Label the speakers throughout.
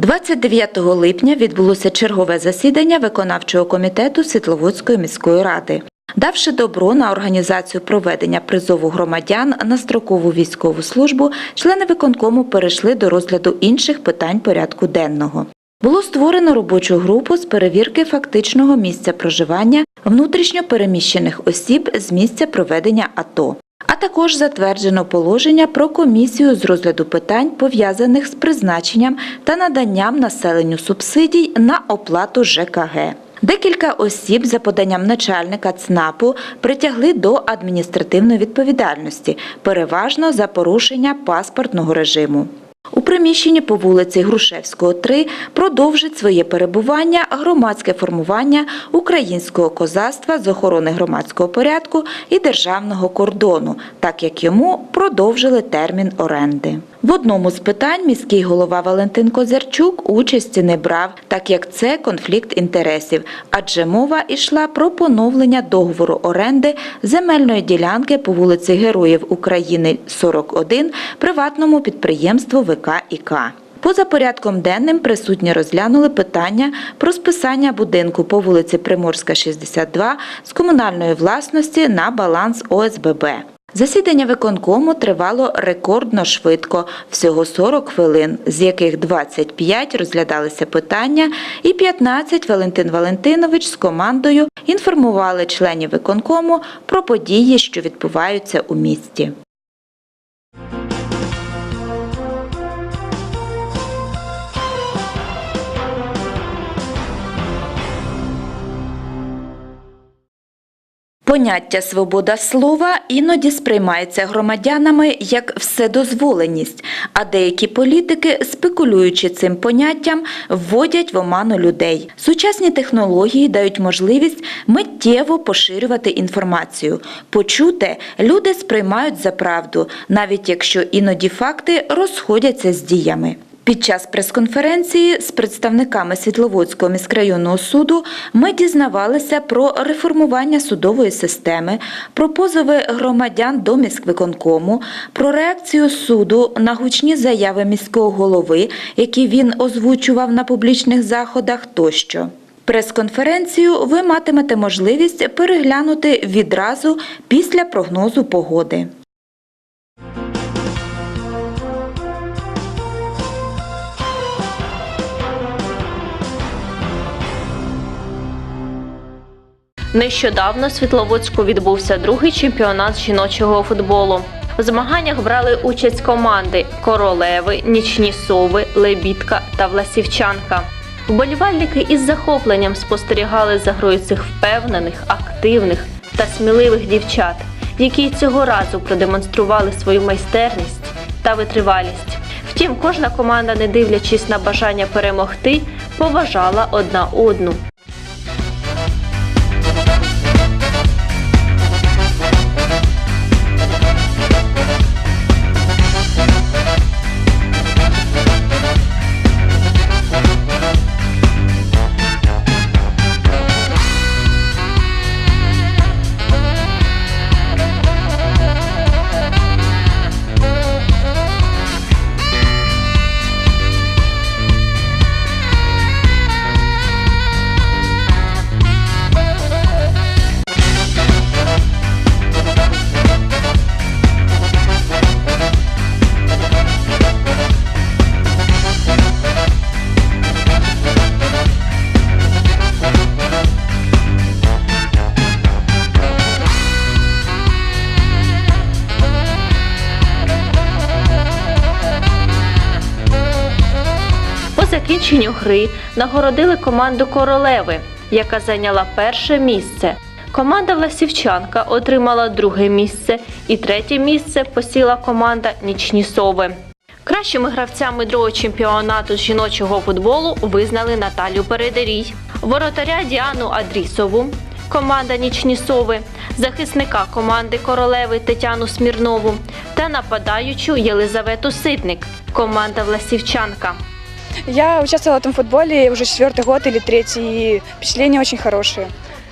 Speaker 1: 29 липня відбулося чергове засідання виконавчого комітету Світловодської міської ради. Давши добро на організацію проведення призову громадян на строкову військову службу, члени виконкому перейшли до розгляду інших питань порядку денного. Було створено робочу групу з перевірки фактичного місця проживання внутрішньо переміщених осіб з місця проведення АТО. А також затверджено положення про комісію з розгляду питань, пов'язаних з призначенням та наданням населенню субсидій на оплату ЖКГ. Декілька осіб за поданням начальника ЦНАПу притягли до адміністративної відповідальності, переважно за порушення паспортного режиму. У приміщенні по вулиці Грушевського, 3 продовжить своє перебування громадське формування українського козацтва з охорони громадського порядку і державного кордону, так як йому продовжили термін оренди. В одному з питань міський голова Валентин Козярчук участі не брав, так як це конфлікт інтересів, адже мова йшла про поновлення договору оренди земельної ділянки по вулиці Героїв України 41 приватному підприємству ВК ІК. Поза порядком денним присутні розглянули питання про списання будинку по вулиці Приморська, 62 з комунальної власності на баланс ОСББ. Засідання виконкому тривало рекордно швидко, всього 40 хвилин, з яких 25 розглядалися питання, і 15 Валентин Валентинович з командою інформували членів виконкому про події, що відбуваються у місті. Поняття свобода слова іноді сприймається громадянами як вседозволеність, а деякі політики, спекулюючи цим поняттям, вводять в оману людей. Сучасні технології дають можливість миттєво поширювати інформацію. Почуте люди сприймають за правду, навіть якщо іноді факти розходяться з діями. Під час прес-конференції з представниками Світловодського міськрайонного суду ми дізнавалися про реформування судової системи, про позови громадян до міськвиконкому, про реакцію суду на гучні заяви міського голови, які він озвучував на публічних заходах тощо. Прес-конференцію ви матимете можливість переглянути відразу після прогнозу погоди.
Speaker 2: Нещодавно в Світловодську відбувся другий чемпіонат жіночого футболу. В змаганнях брали участь команди Королеви, Нічні Сови, Лебідка та Власівчанка. Вболівальники із захопленням спостерігали за грою цих впевнених, активних та сміливих дівчат, які цього разу продемонстрували свою майстерність та витривалість. Втім, кожна команда, не дивлячись на бажання перемогти, поважала одна одну. Закінченню гри нагородили команду королеви, яка зайняла перше місце. Команда Власівчанка отримала друге місце і третє місце посіла команда Нічні Сови. Кращими гравцями другого чемпіонату з жіночого футболу визнали Наталю Передерій, воротаря Діану Адрісову, команда Нічні Сови, захисника команди королеви Тетяну Смірнову та нападаючу Єлизавету Ситник, команда Власівчанка.
Speaker 3: Я участвовала в этом футболе уже четвертый год или третий, и впечатления очень хорошие.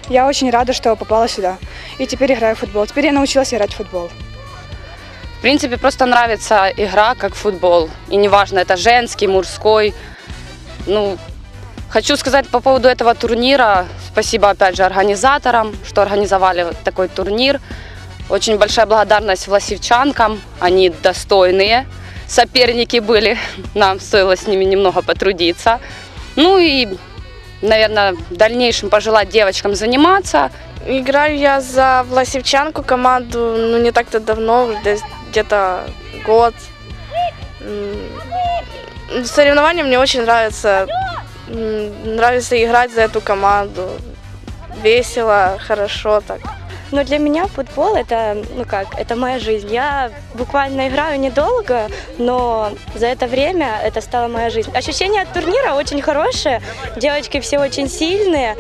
Speaker 3: Я очень рада, что попала сюда. И теперь играю в футбол. Теперь я научилась играть в футбол.
Speaker 4: В принципе, просто нравится игра как футбол. И неважно, это женский, мужской. Ну, хочу сказать по поводу этого турнира. Спасибо опять же организаторам, что организовали такой турнир. Очень большая благодарность власевчанкам. Они достойные соперники были. Нам стоило с ними немного потрудиться. Ну и, наверное, в дальнейшем пожелать девочкам заниматься.
Speaker 5: Играю я за Власевчанку команду, ну не так-то давно, где- где-то год. Соревнования мне очень нравятся. Нравится играть за эту команду. Весело, хорошо так.
Speaker 6: Но для меня футбол это, ну как, это моя жизнь. Я буквально играю недолго, но за это время это стала моя жизнь. Ощущение от турнира очень хорошее. Девочки все очень сильные,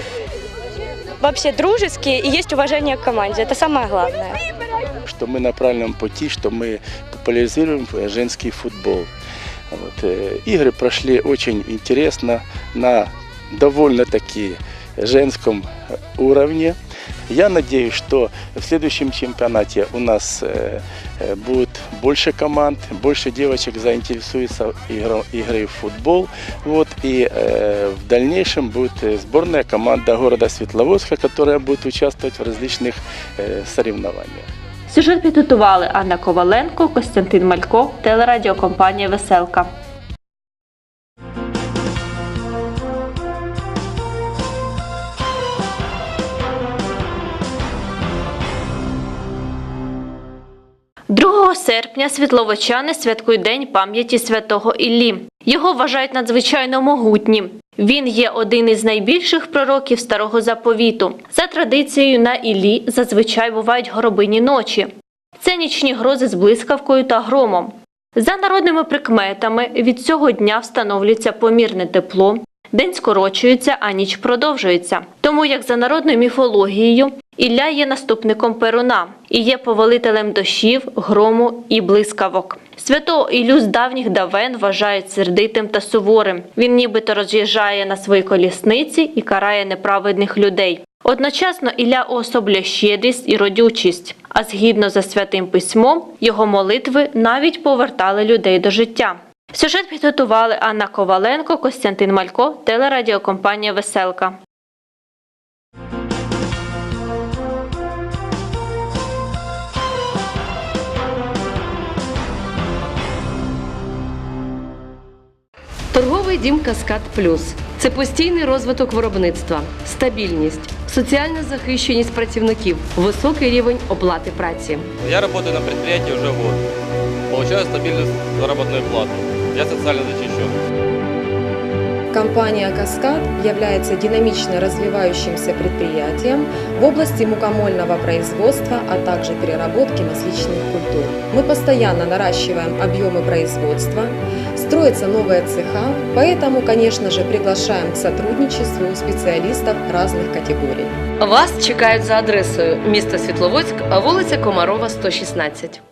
Speaker 6: вообще дружеские и есть уважение к команде. Это самое главное.
Speaker 7: что мы на правильном пути, что мы популяризируем женский футбол. Вот, э, игры прошли очень интересно на довольно-таки женском э, уровне. Я надеюсь, что в следующем чемпионате у нас э, э, будет больше команд, больше девочек заинтересуются игро- игрой в футбол. Вот, и э, в дальнейшем будет э, сборная команда города Светловодска, которая будет участвовать в различных э, соревнованиях.
Speaker 2: Сюжет підготували Анна Коваленко, Костянтин Малько, телерадіокомпанія Веселка. Серпня світловочани святкують День пам'яті святого Іллі. Його вважають надзвичайно могутнім. Він є один із найбільших пророків старого заповіту. За традицією на Іллі зазвичай бувають горобині ночі. Це нічні грози з блискавкою та громом. За народними прикметами від цього дня встановлюється помірне тепло, день скорочується, а ніч продовжується. Тому, як за народною міфологією, Ілля є наступником Перуна і є повелителем дощів, грому і блискавок. Святого Іллю з давніх давен вважають сердитим та суворим. Він нібито роз'їжджає на своїй колісниці і карає неправедних людей. Одночасно Ілля уособлює щедрість і родючість, а згідно за святим письмом, його молитви навіть повертали людей до життя. Сюжет підготували Анна Коваленко, Костянтин Малько, телерадіокомпанія Веселка.
Speaker 8: Торговий дім Каскад Плюс це постійний розвиток виробництва, стабільність, соціальна захищеність працівників, високий рівень оплати праці.
Speaker 9: Я работаю на предприятии уже год. Получаю стабильную заработную плату. Я социально защищен.
Speaker 10: Компания «Каскад» является динамично развивающимся предприятием в области мукомольного производства, а также переработки масличных культур. Мы постоянно наращиваем объемы производства, строятся новые цеха, поэтому, конечно же, приглашаем к сотрудничеству специалистов разных категорий.
Speaker 8: Вас чекають за адресою місто Світловодськ, вулиця Комарова, 116.